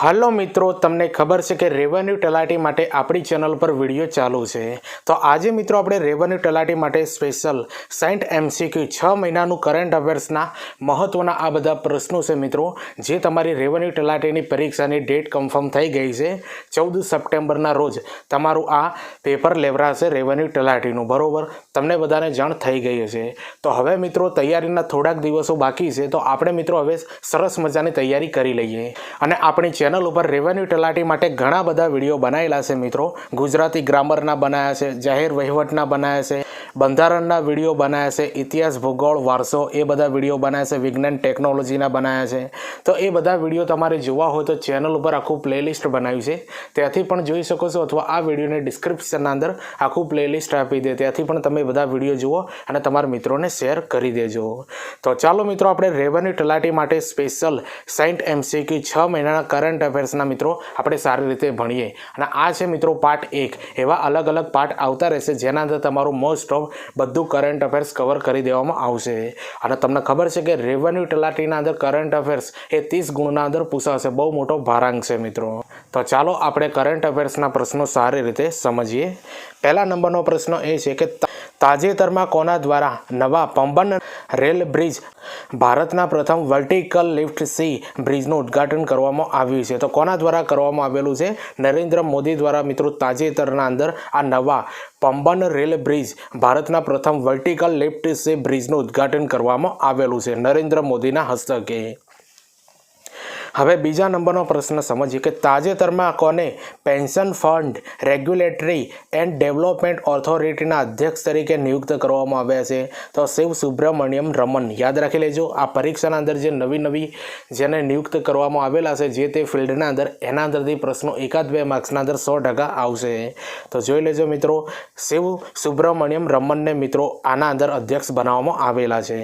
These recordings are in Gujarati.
હલો મિત્રો, તમને ખબર છે કે રેવન્યુ તલાટી માટે આપણી ચેનલ પર વીડિયો ચાલુ છે. તો આજે મિત્રો આપણે રેવન્યુ તલાટી માટે સ્પેશિયલ સાઇન્ટ એમસીક્યુ છ મહિનાનું કરંટ અફેર્સના મહત્ત્વના આ બધા પ્રશ્નો છે મિત્રો, જે તમારી રેવન્યુ તલાટીની પરીક્ષાની ડેટ કન્ફર્મ થઈ ગઈ છે ચૌદ સપ્ટેમ્બરના રોજ. તમારું આ પેપર લેવરાશે રેવન્યુ તલાટીનું બરોબર? તમને બધાને જાણ થઈ ગઈ હશે. તો હવે મિત્રો, તૈયારીના થોડાક દિવસો બાકી છે, તો આપણે મિત્રો હવે સરસ મજાની તૈયારી કરી લઈએ. અને આપણી ચેનલ ઉપર રેવન્યુ તલાટી માટે ઘણા બધા વીડિયો બનાવેલા છે મિત્રો. ગુજરાતી ગ્રામરના બનાવ્યા છે, જાહેર વહીવટના બનાવ્યા છે, બંધારણના વીડિયો બનાવ્યા છે, ઇતિહાસ, ભૂગોળ, વારસો એ બધા વીડિયો બનાવ્યા છે, વિજ્ઞાન ટેકનોલોજીના બનાવ્યા છે. તો એ બધા વીડિયો તમારે જોવા હોય તો ચેનલ ઉપર આખું પ્લેલિસ્ટ બનાવ્યું છે. ત્યાંથી પણ જોઈ શકો છો અથવા આ વિડીયોને ડિસ્ક્રિપ્શનના અંદર આખું પ્લેલિસ્ટ આપી દે. ત્યાંથી પણ તમે બધા વીડિયો જુઓ અને તમારા મિત્રોને શેર કરી દેજો. તો ચાલો મિત્રો, આપણે રેવન્યુ તલાટી માટે સ્પેશિયલ સાઇન્ટ એમસીક્યુ છ મહિનાના કરંટ અફેર્સના મિત્રો, આપણે સારી રીતે ભણીએ. અને આ છે મિત્રો પાર્ટ એક. એવા અલગ અલગ પાર્ટ આવતા રહેશે, જેના અંદર તમારું મોસ્ટ ઓફ બધું કરંટ અફેર્સ કવર કરી દેવામાં આવશે. અને તમને ખબર છે કે રેવન્યુ તલાટીના અંદર કરંટ અફેર્સ એ ત્રીસ ગુણના અંદર પૂછાશે. બહુ મોટો ભારાંક છે મિત્રો. તો ચાલો આપણે કરંટ અફેર્સના પ્રશ્નો સારી રીતે સમજીએ. પહેલા નંબરનો પ્રશ્ન એ છે કે તાજેતરમાં કોના દ્વારા નવા પંબન રેલ બ્રિજ ભારતના પ્રથમ વર્ટિકલ લિફ્ટ સી બ્રિજનું ઉદ્ઘાટન કરવામાં આવ્યું છે. તો કોના દ્વારા કરવામાં આવેલું છે? નરેન્દ્ર મોદી દ્વારા મિત્રો તાજેતરના અંદર આ નવા પંબન રેલ બ્રિજ ભારતના પ્રથમ વર્ટિકલ લિફ્ટ સી બ્રિજનું ઉદ્ઘાટન કરવામાં આવેલું છે. નરેન્દ્ર મોદીના હસ્તકે હવે બીજા નંબરનો પ્રશ્ન સમજીએ કે તાજેતરમાં કોને pension fund regulatory and development ઓથોરિટીના અધ્યક્ષ તરીકે નિયુક્ત કરવામાં આવ્યા છે? તો શિવ સુબ્રમણ્યમ રમન યાદ રાખી લેજો, આ પરીક્ષાના અંદર જે નવી નવી જેને નિયુક્ત કરવામાં આવેલા છે, જે તે ફિલ્ડના અંદર, એના અંદરથી પ્રશ્નો એકાદ બે માર્ક્સના અંદર સો ટકા આવશે. તો જોઈ લેજો મિત્રો, શિવ સુબ્રમણ્યમ રમનને મિત્રો આના અંદર અધ્યક્ષ બનાવવામાં આવેલા છે.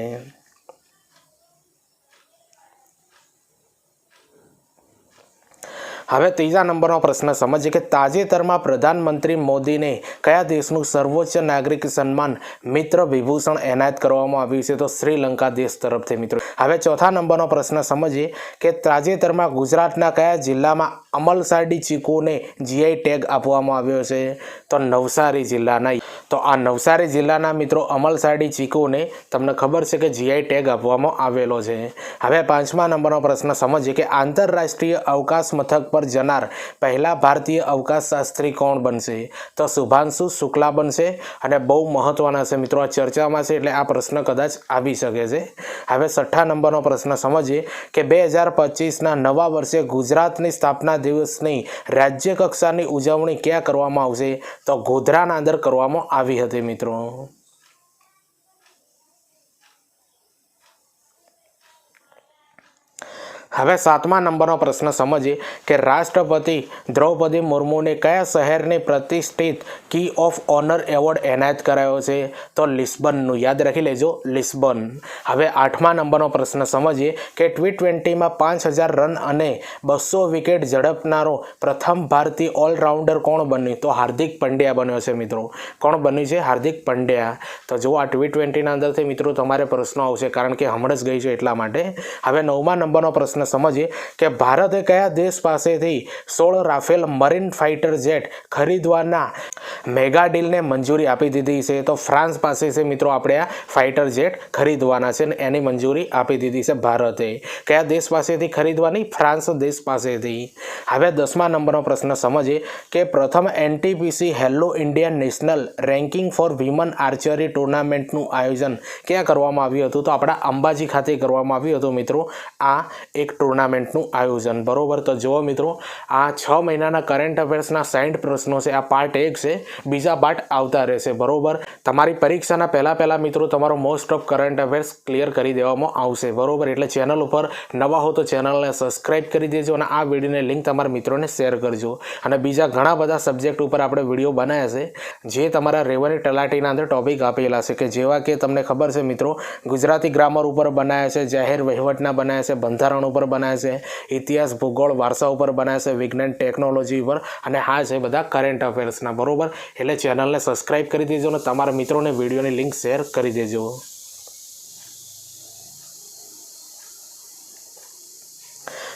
હવે ત્રીજા નંબરનો પ્રશ્ન, સમજીએ કે તાજેતરમાં પ્રધાનમંત્રી મોદીને કયા દેશનું સર્વોચ્ચ નાગરિક સન્માન મિત્ર વિભૂષણ એનાયત કરવામાં આવ્યું છે? તો શ્રીલંકા દેશ તરફથી મિત્રો. હવે ચોથા નંબરનો પ્રશ્ન, સમજીએ કે તાજેતરમાં ગુજરાતના કયા જિલ્લામાં અમલસાડી ચીકુને જીઆઈ ટેગ આપવામાં આવ્યો છે? તો નવસારી જિલ્લાના તો આ નવસારી જિલ્લાના મિત્રો અમલસાડી ચીકુને તમને ખબર છે કે જીઆઈ ટેગ આપવામાં આવેલો છે. હવે પાંચમા નંબરનો પ્રશ્ન સમજીએ કે આંતરરાષ્ટ્રીય અવકાશ મથક પર જનાર પહેલા ભારતીય અવકાશ શાસ્ત્રી કોણ બનશે? તો શુભાંશુ શુક્લા બનશે અને બહુ મહત્વના છે મિત્રો આ ચર્ચામાં છે એટલે આ પ્રશ્ન કદાચ આવી શકે છે. હવે છઠ્ઠા નંબરનો પ્રશ્ન સમજીએ કે બે હજાર પચીસના નવા વર્ષે ગુજરાતની સ્થાપના દિવસની રાજ્ય કક્ષાની ઉજવણી ક્યાં કરવામાં આવશે? તો ગોધરાના અંદર કરવામાં આવી હતી મિત્રો. હવે સાતમા નંબરનો પ્રશ્ન સમજીએ કે રાષ્ટ્રપતિ દ્રૌપદી મુર્મુને કયા શહેરને પ્રતિષ્ઠિત કી ઓફ ઓનર એવોર્ડ એનાયત કરાયો છે? તો લિસ્બનનું. યાદ રાખી લેજો, લિસ્બન. હવે આઠમા નંબરનો પ્રશ્ન સમજીએ કે ટી ટ્વેન્ટીમાં પાંચ હજાર રન અને બસો વિકેટ ઝડપનારો પ્રથમ ભારતીય ઓલરાઉન્ડર કોણ બન્યું? તો હાર્દિક પંડ્યા બન્યો છે મિત્રો. કોણ બન્યું છે? હાર્દિક પંડ્યા. તો જો આ ટી ટ્વેન્ટીના અંદરથી મિત્રો તમારે પ્રશ્નો આવશે કારણ કે હમણાં જ ગઈ છે એટલા માટે. હવે નવમા નંબરનો પ્રશ્ન સમજીએ કે ભારતે કયા દેશ પાસેથી સોળ રાફેલ મરીન ફાઇટર જેટ ખરીદવાના મેગા ડીલને મંજૂરી આપી દીધી છે? તો ફ્રાન્સ પાસે છે મિત્રો આપણે આ ફાઇટર જેટ ખરીદવાના છે અને એની મંજૂરી આપી દીધી છે ભારતે. કયા દેશ પાસેથી ખરીદવાની? ફ્રાન્સ દેશ પાસેથી. હવે દસમા નંબરનો પ્રશ્ન સમજીએ કે પ્રથમ NTPC hello Indian national ranking for women archery ટુર્નામેન્ટનું આયોજન ક્યાં કરવામાં આવ્યું હતું? તો આપણા અંબાજી ખાતે કરવામાં આવ્યું હતું મિત્રો. આ એક ટુર્નામેન્ટનું આયોજન. બરોબર, તો જુઓ મિત્રો, આ છ મહિનાના કરંટ અફેર્સના સાઠ પ્રશ્નો છે. આ પાર્ટ એક છે. બીજા પાર્ટ આવતા રહેશે. બરોબર? તમારી પરીક્ષાના પહેલાં પહેલાં મિત્રો, તમારો most of current affairs clear કરી દેવામાં આવશે. બરોબર? એટલે ચેનલ ઉપર નવા હો તો ચેનલને સબસ્ક્રાઇબ કરી દેજો અને આ વિડીયોની લિંક તમારા મિત્રોને શેર કરજો. અને બીજા ઘણા બધા સબ્જેક્ટ ઉપર આપણે વીડિયો બનાવ્યા છે, જે તમારા રેવન્યુ તલાટીના અંદર ટોપિક આપેલા છે, કે જેવા કે તમને ખબર છે મિત્રો, ગુજરાતી ગ્રામર ઉપર બનાવ્યા છે, જાહેર વહીવટના બનાવ્યા છે, બંધારણ ઉપર બનાવ્યા છે. ઇતિહાસ, ભૂગોળ, વારસા ઉપર બનાવે છે. વિજ્ઞાન ટેકનોલોજી ઉપર. અને હા, છે બધા કરેન્ટ અફેર્સના બરોબર? એટલે ચેનલને સબસ્ક્રાઇબ કરી દેજો અને તમારા મિત્રોને વિડીયોની લિંક શેર કરી દેજો.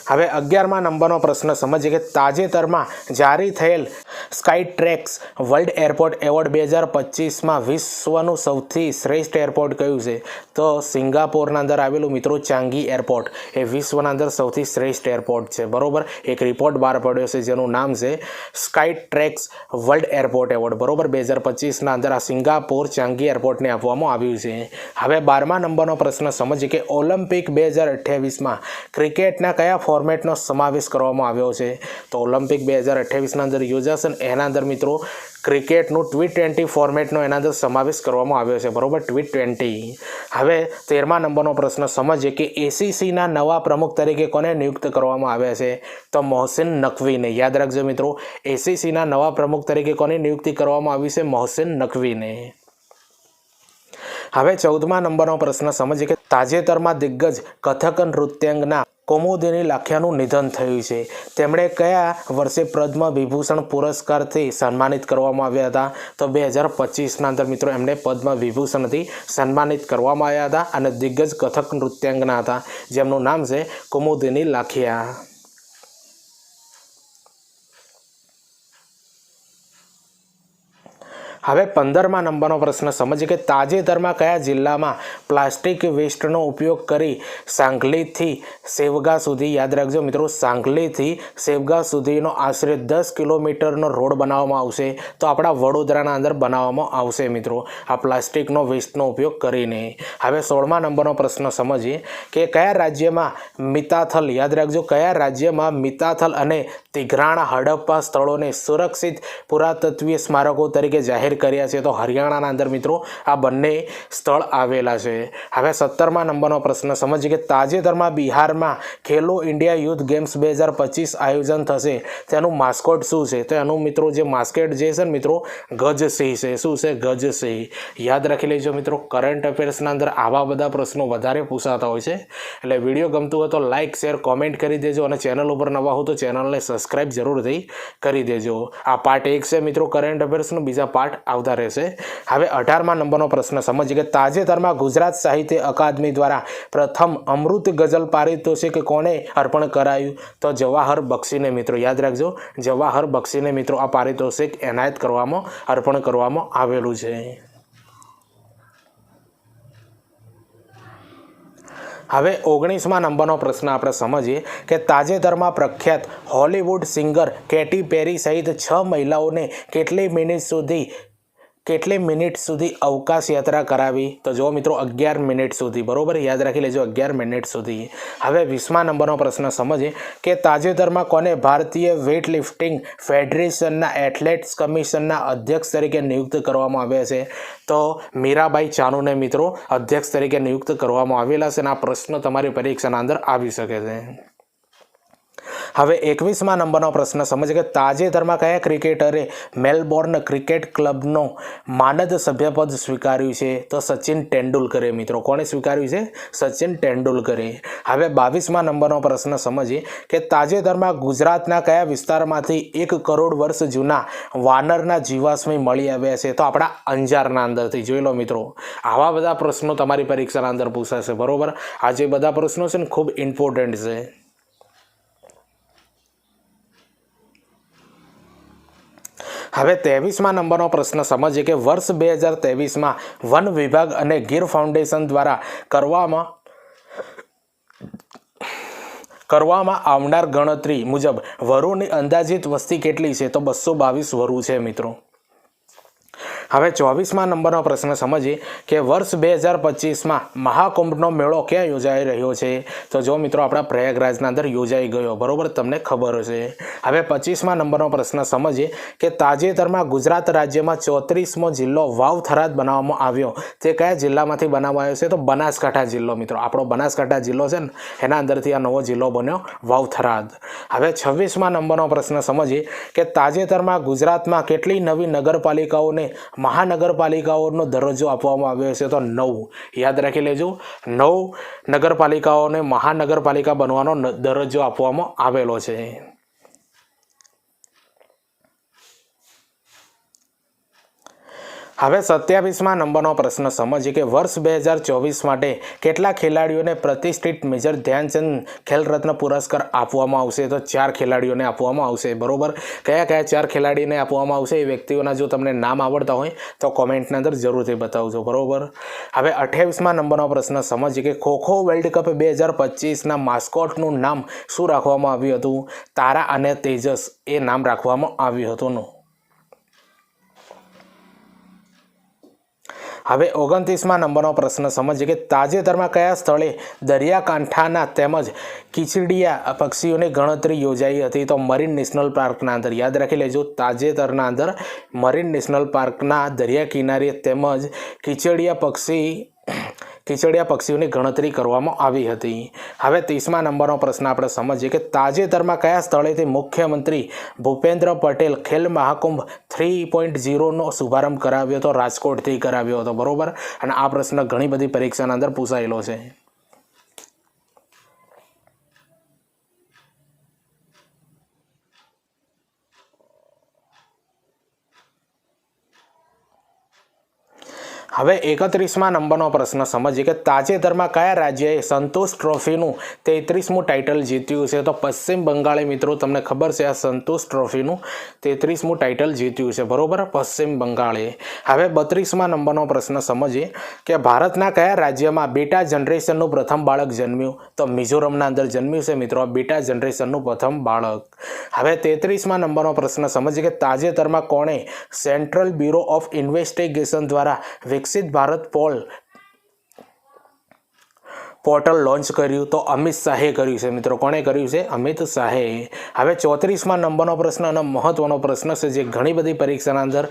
હવે અગિયારમાં નંબરનો પ્રશ્ન, સમજીએ કે તાજેતરમાં જારી થયેલ Skytrax world airport award બે હજાર પચીસમાં વિશ્વનું સૌથી શ્રેષ્ઠ એરપોર્ટ કયું છે? તો સિંગાપોરના અંદર આવેલું મિત્રો ચાંગી એરપોર્ટ એ વિશ્વના અંદર સૌથી શ્રેષ્ઠ એરપોર્ટ છે. બરોબર? એક રિપોર્ટ બહાર પડ્યો છે જેનું નામ છે Skytrax world airport award. બરોબર? બે હજાર પચીસના અંદર આ સિંગાપોર ચાંગી એરપોર્ટને આપવામાં આવ્યું છે. હવે બારમા નંબરનો પ્રશ્ન સમજીએ કે ઓલિમ્પિક બે હજાર અઠ્યાવીસમાં ક્રિકેટના કયા ફોર્મેટનો સમાવેશ કરવામાં આવ્યો છે? તો ઓલિમ્પિક બે હજાર અઠ્યાવીસના અંદર યોજાશે ને એના અંદર મિત્રો ક્રિકેટનું ટી ટ્વેન્ટી ફોર્મેટનો એના અંદર સમાવેશ કરવામાં આવ્યો છે. બરોબર? ટી ટ્વેન્ટી હવે તેરમા નંબરનો પ્રશ્ન સમજીએ કે એસીસીના નવા પ્રમુખ તરીકે કોને નિયુક્ત કરવામાં આવ્યા છે? તો મોહસિન નકવીને. યાદ રાખજો મિત્રો એસીસીના નવા પ્રમુખ તરીકે કોની નિયુક્તિ કરવામાં આવી છે? મોહસિન નકવીને. હવે ચૌદમા નંબરનો પ્રશ્ન સમજીએ કે તાજેતરમાં દિગ્ગજ કથક નૃત્યાંગના કૌમુદિની લાખિયાનું નિધન થયું છે. તેમણે કયા વર્ષે પદ્મ વિભૂષણ પુરસ્કારથી સન્માનિત કરવામાં આવ્યા હતા? તો બે હજાર પચીસના અંદર મિત્રો એમને પદ્મ વિભૂષણથી સન્માનિત કરવામાં આવ્યા હતા અને દિગ્ગજ કથક નૃત્યાંગના હતા. જેમનું નામ છે કુમુદિની લાખિયા. હવે પંદરમા નંબરનો પ્રશ્ન. સમજીએ કે તાજેતરમાં કયા જિલ્લામાં પ્લાસ્ટિક વેસ્ટનો ઉપયોગ કરી સાંગલીથી સેવગા સુધી, યાદ રાખજો મિત્રો, સાંગલીથી સેવગા સુધીનો આશરે દસ કિલોમીટરનો રોડ બનાવવામાં આવશે. તો આપણા વડોદરાના અંદર બનાવવામાં આવશે મિત્રો, આ પ્લાસ્ટિકનો વેસ્ટનો ઉપયોગ કરીને. હવે સોળમા નંબરનો પ્રશ્ન સમજીએ કે કયા રાજ્યમાં મિતાથલ, યાદ રાખજો, કયા રાજ્યમાં મિતાથલ અને તિઘરાણા હડપ્પા સ્થળોને સુરક્ષિત પુરાતત્વીય સ્મારકો તરીકે જાહેર કર્યા છે તો હરિયાણાના અંદર મિત્રો આ બંને સ્થળ આવેલા છે. હવે સત્તરમા નંબરનો પ્રશ્ન, સમજીએ કે તાજેતરમાં બિહારમાં ખેલો ઇન્ડિયા યુથ ગેમ્સ બે હજાર પચીસ આયોજન થશે. તેનું માસ્કોટ શું છે? તો એનું મિત્રો જે માસ્કેટ જે છે ને મિત્રો, ગજસિંહ છે. શું છે? ગજસિંહ. યાદ રાખી લેજો મિત્રો કરંટ અફેર્સના અંદર આવા બધા પ્રશ્નો વધારે પૂછાતા હોય છે. એટલે વીડિયો ગમતું હોય તો લાઇક શેર કોમેન્ટ કરી દેજો અને ચેનલ ઉપર નવા હો તો ચેનલને સબસ્ક્રાઈબ જરૂરથી કરી દેજો. આ પાર્ટ એક છે મિત્રો કરંટ અફેર્સનો બીજા પાર્ટ આવતા રહેશે. હવે અઢારમા નંબરનો પ્રશ્ન, સમજીએ કે તાજેતરમાં ગુજરાત સાહિત્ય અકાદમી દ્વારા પ્રથમ અમૃત ગઝલ પારિતોષિક કોને અર્પણ કરાયું? તો જવાહર બક્ષીને મિત્રો, યાદ રાખજો, જવાહર બક્ષીને મિત્રો, આ પારિતોષિક એનાયત કરવામાં, અર્પણ કરવામાં આવેલું છે. હવે ઓગણીસમાં નંબરનો પ્રશ્ન આપણે સમજીએ કે તાજેતરમાં પ્રખ્યાત હોલિવૂડ સિંગર કેટી પેરી સહિત છ મહિલાઓને કેટલી મિનિટ સુધી કેટલી મિનિટ સુધી અવકાશ યાત્રા કરાવી? તો જો મિત્રો, અગિયાર મિનિટ સુધી. બરોબર? યાદ રાખી લેજો, અગિયાર મિનિટ સુધી. હવે વીસમા નંબરનો પ્રશ્ન સમજીએ કે તાજેતરમાં કોને ભારતીય વેઇટ લિફ્ટિંગ ફેડરેશનના એથ્લેટ્સ કમિશનના અધ્યક્ષ તરીકે નિયુક્ત કરવામાં આવ્યા છે? તો મીરાબાઈ ચાનુને મિત્રો, અધ્યક્ષ તરીકે નિયુક્ત કરવામાં આવેલા છે અને આ પ્રશ્ન તમારી પરીક્ષાના અંદર આવી શકે છે. હવે એકવીસમા નંબરનો પ્રશ્ન, સમજે કે તાજેતરમાં કયા ક્રિકેટરે મેલબોર્ન ક્રિકેટ ક્લબનો માનદ સભ્યપદ સ્વીકાર્યું છે? તો સચિન તેંડુલકરે મિત્રો. કોણે સ્વીકાર્યું છે? સચિન તેંડુલકરે. હવે બાવીસમા નંબરનો પ્રશ્ન, સમજીએ કે તાજેતરમાં ગુજરાતના કયા વિસ્તારમાંથી એક કરોડ વર્ષ જૂના વાનરના જીવાશ્મી મળી આવ્યા છે? તો આપણા અંજારના અંદરથી. જોઈ લો મિત્રો. આવા બધા પ્રશ્નો તમારી પરીક્ષાના અંદર પૂછાશે. બરાબર? આ જે બધા પ્રશ્નો છે ને ખૂબ ઇમ્પોર્ટન્ટ છે. હવે ત્રેવીસમાં નંબરનો પ્રશ્ન સમજીએ કે વર્ષ બે હજાર ત્રેવીસમાં વન વિભાગ અને ગીર ફાઉન્ડેશન દ્વારા કરવામાં કરવામાં આવનાર ગણતરી મુજબ વરુની અંદાજિત વસ્તી કેટલી છે? તો બસો બાવીસ વરુ છે મિત્રો. હવે ચોવીસમાં નંબરનો પ્રશ્ન સમજીએ કે વર્ષ બે હજાર પચીસમાં મહાકુંભનો મેળો ક્યાં યોજાઈ રહ્યો છે? તો જો મિત્રો આપણા પ્રયાગરાજના અંદર યોજાઈ ગયો, બરોબર? તમને ખબર છે હવે પચીસમાં નંબરનો પ્રશ્ન સમજીએ કે તાજેતરમાં ગુજરાત રાજ્યમાં ચોત્રીસમો જિલ્લો વાવ થરાદ બનાવવામાં આવ્યો. તે કયા જિલ્લામાંથી બનાવવામાં આવ્યો છે? તો બનાસકાંઠા જિલ્લો, મિત્રો. આપણો બનાસકાંઠા જિલ્લો છે ને, એના અંદરથી આ નવો જિલ્લો બન્યો, વાવ થરાદ. હવે છવ્વીસમાં નંબરનો પ્રશ્ન સમજીએ કે તાજેતરમાં ગુજરાતમાં કેટલી નવી નગરપાલિકાઓને મહાનગરપાલિકાઓનો દરજ્જો આપવામાં આવ્યો છે તો નવ. યાદ રાખી લેજો. નવ નગરપાલિકાઓને મહાનગરપાલિકા બનવાનો દરજ્જો આપવામાં આવેલો છે. હવે સત્યાવીસમાં નંબરનો પ્રશ્ન સમજીએ કે વર્ષ બે હજાર ચોવીસ માટે કેટલા ખેલાડીઓને પ્રતિષ્ઠિત મેજર ધ્યાનચંદ ખેલરત્ન પુરસ્કાર આપવામાં આવશે? તો ચાર ખેલાડીઓને આપવામાં આવશે, બરોબર? કયા કયા ચાર ખેલાડીને આપવામાં આવશે? એ વ્યક્તિઓના જો તમને નામ આવડતા હોય, તો કોમેન્ટની અંદર જરૂરથી બતાવજો, બરોબર? હવે અઠ્યાવીસમાં નંબરનો પ્રશ્ન સમજીએ કે ખોખો વર્લ્ડ કપ બે હજાર પચીસના માસ્કોટનું નામ શું રાખવામાં આવ્યું હતું? તારા અને તેજસ, એ નામ રાખવામાં આવ્યું હતું હવે ઓગણત્રીસમાં નંબરનો પ્રશ્ન સમજીએ કે તાજેતરમાં કયા સ્થળે દરિયાકાંઠાના તેમજ કિચડીયા પક્ષીઓની ગણતરી યોજાઈ હતી? તો મરીન નેશનલ પાર્કના અંદર યાદ રાખી લેજો. તાજેતરના અંદર મરીન નેશનલ પાર્કના દરિયા કિનારે તેમજ કિચડીયા પક્ષી કીચડિયા પક્ષીઓની ગણતરી કરવામાં આવી હતી. હવે ત્રીસમા નંબરનો પ્રશ્ન આપણે સમજીએ કે તાજેતરમાં કયા સ્થળેથી મુખ્યમંત્રી ભૂપેન્દ્ર પટેલ ખેલ મહાકુંભ થ્રી પોઈન્ટ ઝીરોનો શુભારંભ કરાવ્યો હતો? રાજકોટથી કરાવ્યો હતો, બરોબર? અને આ પ્રશ્ન ઘણી બધી પરીક્ષાના અંદર પૂછાયેલો છે. હવે એકત્રીસમાં નંબરનો પ્રશ્ન, સમજીએ કે તાજેતરમાં કયા રાજ્યએ સંતોષ ટ્રોફીનું તેત્રીસમું ટાઇટલ જીત્યું છે? તો પશ્ચિમ બંગાળે મિત્રો તમને ખબર છે આ સંતોષ ટ્રોફીનું તેત્રીસમું ટાઇટલ જીત્યું છે. બરોબર? પશ્ચિમ બંગાળે. હવે બત્રીસમાં નંબરનો પ્રશ્ન, સમજીએ કે ભારતના કયા રાજ્યમાં બેટા જનરેશનનું પ્રથમ બાળક જન્મ્યું? તો મિઝોરમના અંદર જન્મ્યું છે મિત્રો બેટા જનરેશનનું પ્રથમ બાળક. હવે તેત્રીસમાં નંબરનો પ્રશ્ન, સમજીએ કે તાજેતરમાં કોણે સેન્ટ્રલ બ્યુરો ઓફ ઇન્વેસ્ટિગેશન દ્વારા વિકસિત ભારત પોલ પોર્ટલ લોન્ચ કર્યું તો અમિત શાહે કર્યું છે. મિત્રો, કોણે કર્યું છે? અમિત શાહે. હવે ચોત્રીસમાં નંબરનો પ્રશ્ન અને મહત્વનો પ્રશ્ન છે, જે ઘણી બધી પરીક્ષાના અંદર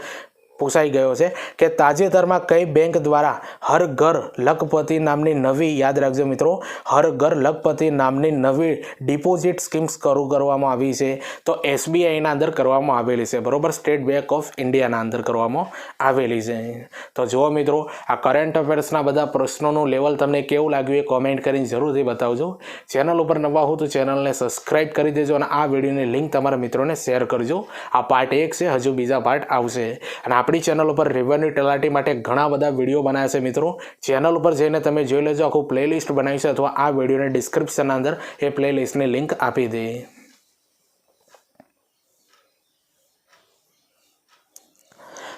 પૂછાઈ ગયો છે કે તાજેતરમાં કઈ બેંક દ્વારા હર ઘર લખપતિ નામની નવી, યાદ રાખજો મિત્રો હર ઘર લખપતિ નામની નવી ડિપોઝિટ સ્કીમ્સ શરૂ કરવામાં આવી છે. તો એસબીઆઈના અંદર કરવામાં આવેલી છે. બરોબર? સ્ટેટ બેંક ઓફ ઇન્ડિયાના અંદર કરવામાં આવેલી છે. તો જુઓ મિત્રો, આ કરંટ અફેર્સના બધા પ્રશ્નોનું લેવલ તમને કેવું લાગ્યું એ કોમેન્ટ કરીને જરૂરથી બતાવજો. ચેનલ ઉપર નવા હો તો ચેનલને સબસ્ક્રાઈબ કરી દેજો અને આ વિડીયોની લિંક તમારા મિત્રોને શેર કરજો. આ પાર્ટ એક છે, હજુ બીજા પાર્ટ આવશે. અને આપણી ચેનલ ઉપર રેવન્યુ તલાટી માટે ઘણા બધા વીડિયો બનાવ્યા છે મિત્રો. ચેનલ ઉપર જઈને તમે જોઈ લેજો, આખું પ્લેલિસ્ટ બનાવી છે અથવા આ વિડીયોને ડિસ્ક્રિપ્શનના અંદર એ પ્લેલિસ્ટની લિંક આપી દે.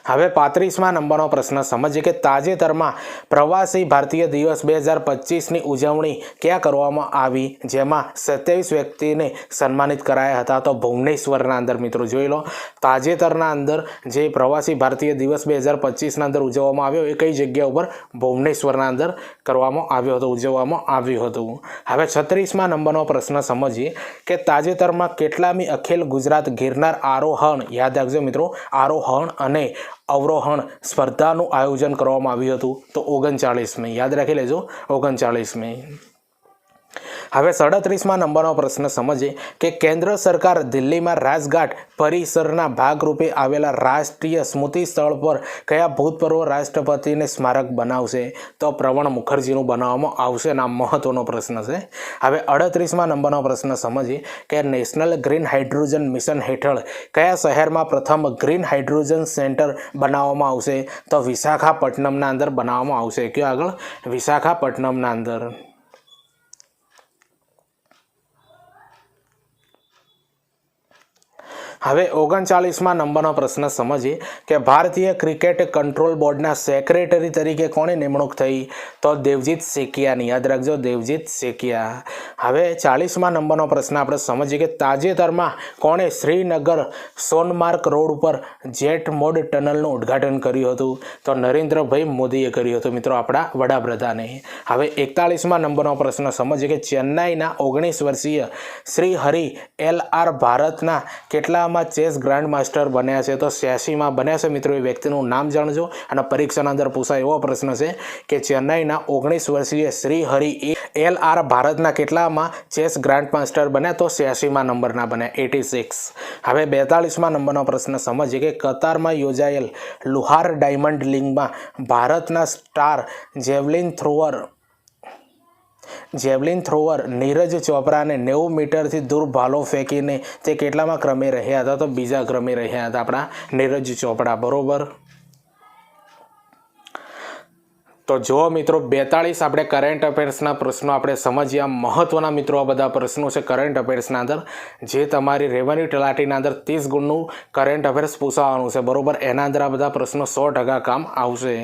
હવે પાંત્રીસમાં નંબરનો પ્રશ્ન. સમજીએ કે તાજેતરમાં પ્રવાસી ભારતીય દિવસ બે હજાર પચીસની ઉજવણી ક્યાં કરવામાં આવી? જેમાં સત્યાવીસ વ્યક્તિને સન્માનિત કરાયા હતા. તો ભુવનેશ્વરના અંદર મિત્રો જોઈ લો. તાજેતરના અંદર જે પ્રવાસી ભારતીય દિવસ બે હજાર પચીસના અંદર ઉજવવામાં આવ્યો, એ કઈ જગ્યા ઉપર? ભુવનેશ્વરના અંદર કરવામાં આવ્યો હતો, ઉજવવામાં આવ્યું હતું. હવે છત્રીસમાં નંબરનો પ્રશ્ન સમજીએ કે તાજેતરમાં કેટલામી અખિલ ગુજરાત ગિરનાર આરોહણ, યાદ રાખજો મિત્રો, આરોહણ અને અવરોહણ સ્પર્ધાનું આયોજન કરવામાં આવ્યું હતું. તો ઓગણચાળીસમી યાદ રાખી લેજો ઓગણચાળીસમી. હવે સડત્રીસમાં નંબરનો પ્રશ્ન સમજીએ કે કેન્દ્ર સરકાર દિલ્હીમાં રાજઘાટ પરિસરના ભાગરૂપે આવેલા રાષ્ટ્રીય સ્મૃતિ સ્થળ પર કયા ભૂતપૂર્વ રાષ્ટ્રપતિને સ્મારક બનાવશે? તો પ્રવણ મુખર્જીનું બનાવવામાં આવશે આ મહત્વનો પ્રશ્ન છે. હવે અડત્રીસમાં નંબરનો પ્રશ્ન સમજીએ કે નેશનલ ગ્રીન હાઇડ્રોજન મિશન હેઠળ કયા શહેરમાં પ્રથમ ગ્રીન હાઇડ્રોજન સેન્ટર બનાવવામાં આવશે? તો વિશાખાપટ્ટનમના અંદર બનાવવામાં આવશે. કયો આગળ? વિશાખાપટ્ટનમના અંદર. હવે ઓગણચાલીસમાં નંબરનો પ્રશ્ન સમજીએ કે ભારતીય ક્રિકેટ કંટ્રોલ બોર્ડના સેક્રેટરી તરીકે કોની નિમણૂક થઈ? તો દેવજીત શેકિયાની યાદ રાખજો, દેવજીત શેકિયા હવે ચાલીસમાં નંબરનો પ્રશ્ન આપણે સમજીએ કે તાજેતરમાં કોણે શ્રીનગર સોનમાર્ગ રોડ ઉપર જેટ મોડ ટનલનું ઉદ્ઘાટન કર્યું હતું? તો નરેન્દ્રભાઈ મોદીએ કર્યું હતું. મિત્રો, આપણા વડાપ્રધાને. હવે એકતાલીસમાં નંબરનો પ્રશ્ન સમજીએ કે ચેન્નાઈના ઓગણીસ વર્ષીય શ્રી હરિ એલ આર ભારતના કેટલા માં ચેસ ગ્રાન્ડ માસ્ટર બન્યા છે. તો સ્યાસીમાં બન્યા છે મિત્રો એ વ્યક્તિનું નામ જાણજો. અને પરીક્ષાના અંદર પૂછાય એવો પ્રશ્ન છે કે ચેન્નાઈના ઓગણીસ વર્ષીય શ્રી હરિ એલ આર ભારતના કેટલામાં ચેસ ગ્રાન્ડ માસ્ટર બન્યા? તો સ્યાસીમાં નંબરના બન્યા એટી સિક્સ. હવે બેતાળીસમાં નંબરનો પ્રશ્ન સમજીએ કે કતારમાં યોજાયેલ લુહાર ડાયમંડ લીગમાં ભારતના star javelin thrower javelin thrower Neeraj ચોપરાને નેવું મીટરથી દૂર ભાલો ફેંકીને તે કેટલામાં ક્રમે રહ્યા હતા તો બીજા ક્રમે રહ્યા હતા આપણા નીરજ ચોપડા. બરોબર? તો જો મિત્રો બેતાળીસ આપણે કરંટ અફેર્સના પ્રશ્નો આપણે સમજ્યા. મહત્ત્વના મિત્રો આ બધા પ્રશ્નો છે કરંટ અફેર્સના અંદર. જે તમારી રેવન્યુ તલાટીના અંદર ત્રીસ ગુણનું કરંટ અફેર્સ પૂછાવાનું છે. બરોબર? એના અંદર આ બધા પ્રશ્નો સો ટકા કામ આવશે.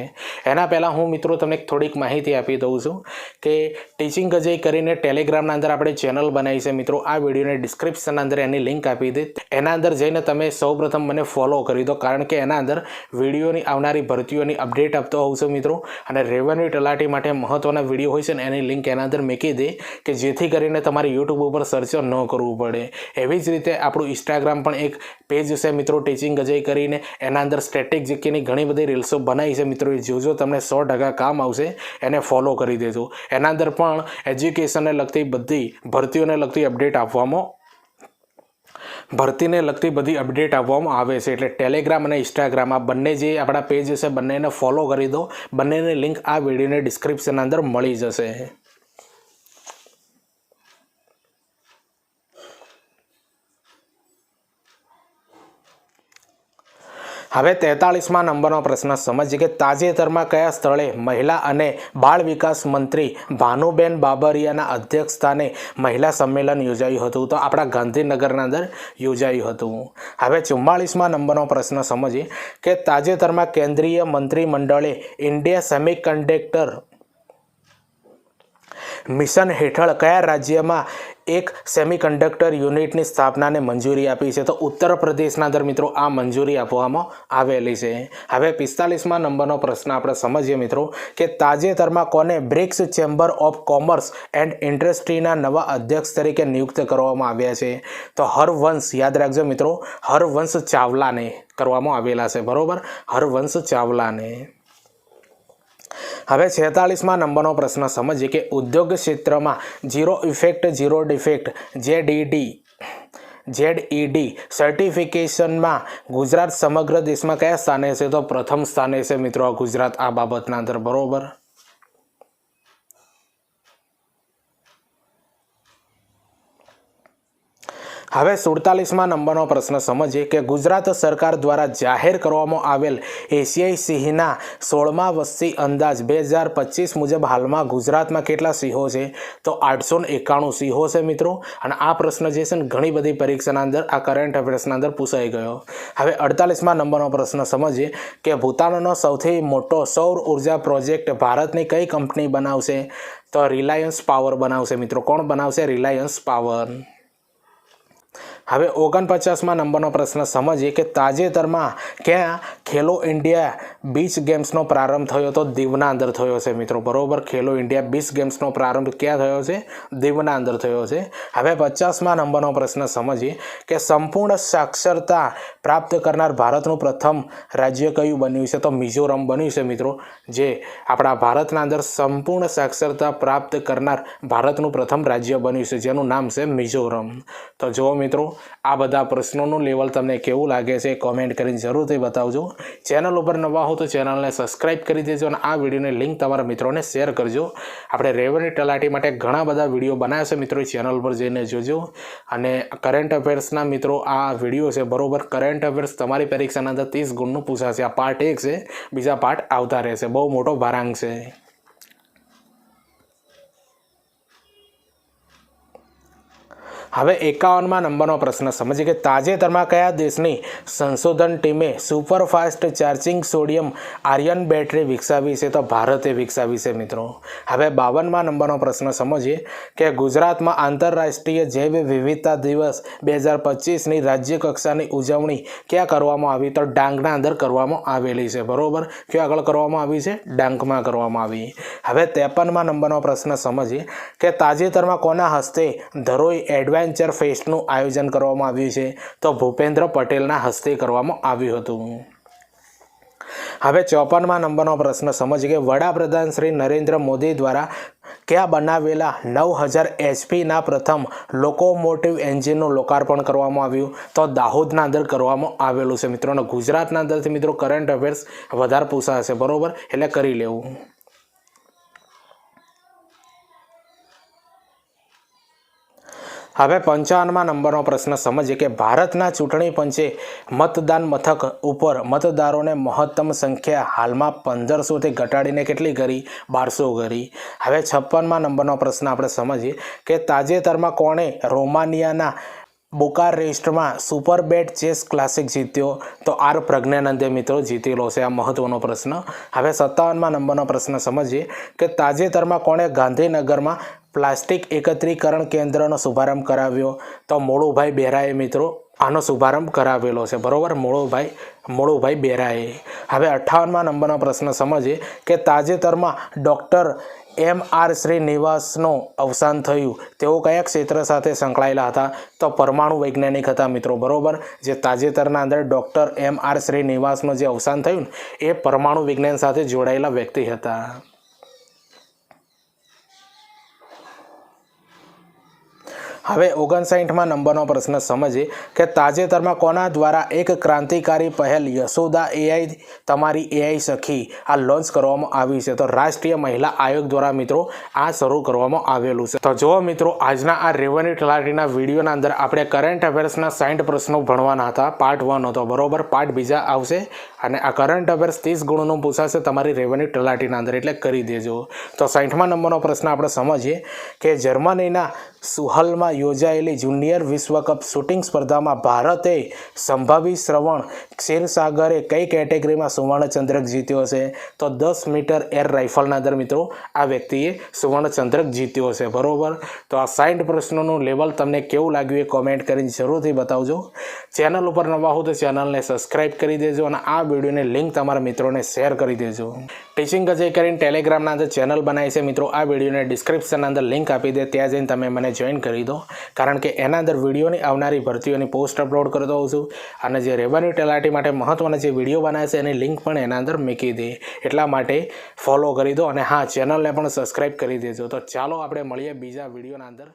એના પહેલાં હું મિત્રો તમને થોડીક માહિતી આપી દઉં છું કે ટીચિંગ જે કરીને ટેલિગ્રામના અંદર આપણે ચેનલ બનાવી છે મિત્રો. આ વિડીયોને ડિસ્ક્રિપ્શનના અંદર એની લિંક આપી દે. એના અંદર જઈને તમે સૌપ્રથમ મને ફોલો કરી દો. કારણ કે એના અંદર વિડીયોની આવનારી ભરતીઓની અપડેટ આપતો હોઉં છું મિત્રો. અને રેવન્યુ તલાટી માટે મહત્ત્વના વીડિયો હોય છે ને એની લિંક એના અંદર મૂકી દે કે જેથી કરીને તમારે યુટ્યુબ ઉપર સર્ચ ન કરવું પડે. એવી જ રીતે આપણું ઇન્સ્ટાગ્રામ પણ એક પેજ છે મિત્રો ટીચિંગ અજય કરીને. એના અંદર સ્ટેટિક જીકેની ઘણી બધી રીલ્સો બનાવી છે મિત્રો. એ જોજો, તમને સો ટકા કામ આવશે. એને ફોલો કરી દેજો. એના અંદર પણ એજ્યુકેશનને લગતી બધી ભરતીઓને લગતી અપડેટ આપવામાં ભરતીને લગતી બધી અપડેટ આપવામાં આવે છે. એટલે ટેલિગ્રામ અને ઇન્સ્ટાગ્રામ આ બંને જે આપણા પેજ છે, બંનેને ફોલો કરી દો. બંનેની લિંક આ વિડીયોની ડિસ્ક્રિપ્શન અંદર મળી જશે. હવે તેતાળીસમાં નંબરનો પ્રશ્ન સમજીએ કે તાજેતરમાં કયા સ્થળે મહિલા અને બાળ વિકાસ મંત્રી ભાનુબેન બાબરિયાના અધ્યક્ષસ્થાને મહિલા સંમેલન યોજાયું હતું? તો આપણા ગાંધીનગરના અંદર યોજાયું હતું. હવે ચુમ્માળીસમાં નંબરનો પ્રશ્ન સમજીએ કે તાજેતરમાં કેન્દ્રીય મંત્રીમંડળે ઇન્ડિયા સેમિકન્ડક્ટર મિશન હેઠળ કયા રાજ્યમાં એક સેમિકન્ડક્ટર યુનિટની સ્થાપનાને મંજૂરી આપી છે. તો ઉત્તર પ્રદેશના અંદર મિત્રો આ મંજૂરી આપવામાં આવેલી છે. હવે પિસ્તાલીસમાં નંબરનો પ્રશ્ન આપણે સમજીએ મિત્રો કે તાજેતરમાં કોને BRICS chamber of commerce and ઇન્ડસ્ટ્રીના નવા અધ્યક્ષ તરીકે નિયુક્ત કરવામાં આવ્યા છે. તો હરવંશ, યાદ રાખજો મિત્રો, હરવંશ ચાવલાને કરવામાં આવેલા છે. બરાબર? હરવંશ ચાવલાને. હવે છેતાલીસમાં નંબરનો પ્રશ્ન સમજીએ કે ઉદ્યોગ ક્ષેત્રમાં ઝીરો ઇફેક્ટ ઝીરો ડિફેક્ટ જેડીડી ઝેડઈડી સર્ટિફિકેશનમાં ગુજરાત સમગ્ર દેશમાં કયા સ્થાને છે? તો પ્રથમ સ્થાને છે મિત્રો ગુજરાત, આ બાબતના અંદર બરોબર. હવે સુડતાલીસમાં નંબરનો પ્રશ્ન સમજીએ કે ગુજરાત સરકાર દ્વારા જાહેર કરવામાં આવેલ એશિયાઈ સિંહના સોળમા વસ્તી અંદાજ બે હજાર પચીસ મુજબ હાલમાં ગુજરાતમાં કેટલા સિંહો છે? તો આઠસો એકાણું સિંહો છે મિત્રો. અને આ પ્રશ્ન જે છે ને ઘણી બધી પરીક્ષાના અંદર, આ કરંટ અફેર્સના અંદર પૂછાઈ ગયો. હવે અડતાલીસમાં નંબરનો પ્રશ્ન સમજીએ કે ભૂતાનનો સૌથી મોટો સૌર ઊર્જા પ્રોજેક્ટ ભારતની કઈ કંપની બનાવશે? તો રિલાયન્સ પાવર બનાવશે મિત્રો. કોણ બનાવશે? Reliance power. હવે ઓગણપચાસમાં નંબરનો પ્રશ્ન સમજીએ કે તાજેતરમાં ક્યાં ખેલો ઇન્ડિયા બીચ ગેમ્સનો પ્રારંભ થયો તો દીવના અંદર થયો છે મિત્રો. બરોબર, ખેલો ઇન્ડિયા બીચ ગેમ્સનો પ્રારંભ ક્યાં થયો છે? દીવના અંદર થયો છે. હવે પચાસમાં નંબરનો પ્રશ્ન સમજીએ કે સંપૂર્ણ સાક્ષરતા પ્રાપ્ત કરનાર ભારતનું પ્રથમ રાજ્ય કયું બન્યું છે? તો મિઝોરમ બન્યું છે મિત્રો, જે આપણા ભારતના અંદર સંપૂર્ણ સાક્ષરતા પ્રાપ્ત કરનાર ભારતનું પ્રથમ રાજ્ય બન્યું છે, જેનું નામ છે મિઝોરમ. તો જુઓ મિત્રો આ બધા પ્રશ્નોનું લેવલ તમને કેવું લાગે છે કોમેન્ટ કરીને જરૂરથી બતાવજો. ચેનલ ઉપર નવા હો તો ચેનલને સબસ્ક્રાઇબ કરી દેજો અને આ વિડીયોની લિંક તમારા મિત્રોને શેર કરજો. આપણે રેવન્યુ તલાટી માટે ઘણા બધા વીડિયો બનાવ્યા છે મિત્રો ચેનલ પર જઈને જોજો. અને કરંટ અફેર્સના મિત્રો, આ વીડિયો છે બરોબર કરંટ અફેર્સ તમારી પરીક્ષાના અંદર ત્રીસ ગુણનું પૂછાશે. આ પાર્ટ એક છે, બીજા પાર્ટ આવતા રહેશે. બહુ મોટો ભારાંક છે. હવે એકાવનમાં નંબરનો પ્રશ્ન. સમજીએ કે તાજેતરમાં કયા દેશની સંશોધન ટીમે superfast charging sodium ion battery વિકસાવી છે તો ભારતે વિકસાવી છે મિત્રો. હવે બાવનમાં નંબરનો પ્રશ્ન. સમજીએ કે ગુજરાતમાં આંતરરાષ્ટ્રીય જૈવ વિવિધતા દિવસ બે હજાર પચીસની રાજ્ય કક્ષાની ઉજવણી ક્યાં કરવામાં આવી? તો ડાંગના અંદર કરવામાં આવેલી છે. બરાબર? ક્યાં આગળ કરવામાં આવી છે? ડાંગમાં કરવામાં આવી. હવે ત્રેપનમાં નંબરનો પ્રશ્ન. સમજીએ કે તાજેતરમાં કોના હસ્તે ધરોઈ એડવેન્ચર ફેસ્ટનું આયોજન કરવામાં આવ્યું છે. તો ભૂપેન્દ્ર પટેલના હસ્તે કરવામાં આવ્યું હતું. હવે ચોપનમાં નંબરનો પ્રશ્ન સમજીએ કે વડાપ્રધાન શ્રી નરેન્દ્ર મોદી દ્વારા ક્યાં બનાવેલા નવ હજાર એચપીના પ્રથમ લોકોમોટિવ એન્જિનનું લોકાર્પણ કરવામાં આવ્યું? તો દાહોદના અંદર કરવામાં આવેલું છે. મિત્રોને ગુજરાતના અંદરથી મિત્રો કરંટ અફેર્સ વધારે પૂછાશે. બરોબર? એટલે કરી લેવું. હવે પંચાવનમાં નંબરનો પ્રશ્ન સમજીએ કે ભારતના ચૂંટણી પંચે મતદાન મથક ઉપર મતદારોને મહત્તમ સંખ્યા હાલમાં પંદરસોથી ઘટાડીને કેટલી કરી? બારસો કરી. હવે છપ્પનમાં નંબરનો પ્રશ્ન આપણે સમજીએ કે તાજેતરમાં કોણે રોમાનિયાના બુકારેસ્ટમાં સુપર બેટ ચેસ ક્લાસિક જીત્યો? તો આર પ્રજ્ઞાનંદે મિત્રો જીતેલો છે આ મહત્વનો પ્રશ્ન. હવે સત્તાવનમાં નંબરનો પ્રશ્ન સમજીએ કે તાજેતરમાં કોણે ગાંધીનગરમાં પ્લાસ્ટિક એકત્રીકરણ કેન્દ્રનો શુભારંભ કરાવ્યો. તો મોળુભાઈ બેરાએ મિત્રો આનો શુભારંભ કરાવેલો છે. બરોબર? મોળુભાઈ મોળુભાઈ બેહરાએ હવે અઠ્ઠાવનમાં નંબરનો પ્રશ્ન સમજીએ કે તાજેતરમાં ડૉક્ટર એમ આર શ્રીનિવાસનું અવસાન થયું. તેઓ કયા ક્ષેત્ર સાથે સંકળાયેલા હતા? તો પરમાણુ વૈજ્ઞાનિક હતા મિત્રો. બરોબર? જે તાજેતરના અંદર ડૉક્ટર એમ આર શ્રીનિવાસનું જે અવસાન થયું એ પરમાણુ વિજ્ઞાન સાથે જોડાયેલા વ્યક્તિ હતા. હવે ઓગણસાઠમાં નંબરનો પ્રશ્ન સમજીએ કે તાજેતરમાં કોના દ્વારા એક ક્રાંતિકારી પહેલ યશોદા એઆઈ તમારી એઆઈ સખી આ લોન્ચ કરવામાં આવી છે? તો રાષ્ટ્રીય મહિલા આયોગ દ્વારા મિત્રો આ શરૂ કરવામાં આવેલું છે. તો જો મિત્રો, આજના આ રેવન્યુ તલાટીના વિડીયોના અંદર આપણે કરંટ અફેર્સના સાઠ પ્રશ્નો ભણવાના હતા. પાર્ટ વન હતો. બરોબર? પાર્ટ બીજા આવશે અને આ કરંટ અફેર્સ ત્રીસ ગુણનું પૂછાશે તમારી રેવન્યુ તલાટીના અંદર. એટલે કરી દેજો. તો સાઠમા નંબરનો પ્રશ્ન આપણે સમજીએ કે જર્મનીના સુહલમાં યોજાયેલી જુનિયર વિશ્વ કપ શૂટિંગ સ્પર્ધામાં ભારતે સંભાવી શ્રવણ. ક્ષીરસાગરે કઈ કેટેગરીમાં સુવર્ણચંદ્રક જીત્યો છે તો દસ મીટર એર રાઇફલના અંદર મિત્રો, આ વ્યક્તિએ સુવર્ણચંદ્રક જીત્યો છે બરોબર? તો આ સાઠ પ્રશ્નોનું લેવલ તમને કેવું લાગ્યું એ કોમેન્ટ કરીને જરૂરથી બતાવજો. ચેનલ ઉપર નવા હો તો ચેનલને સબસ્ક્રાઇબ કરી દેજો અને આ વિડીયોની લિંક તમારા મિત્રોને શેર કરી દેજો. ટીચિંગ અજય કરીને ટેલિગ્રામના અંદર ચેનલ બનાવી છે. મિત્રો, આ વિડીયોને ડિસ્ક્રિપ્શનના અંદર લિંક આપી દે. ત્યાં જઈને તમે મને જોઈન કરી દો. કારણ કે એના અંદર વિડીયોની આવનારી ભરતીઓની પોસ્ટ અપલોડ કરતો હોઉં છું. અને જે રેવન્યુ તલાટી માટે મહત્ત્વના જે વીડિયો બનાવે છે, એની લિંક પણ એના અંદર મૂકી દે. એટલા માટે ફોલો કરી દો. અને હા ચેનલને પણ સબસ્ક્રાઇબ કરી દેજો. તો ચાલો, આપણે મળીએ બીજા વિડીયોના અંદર.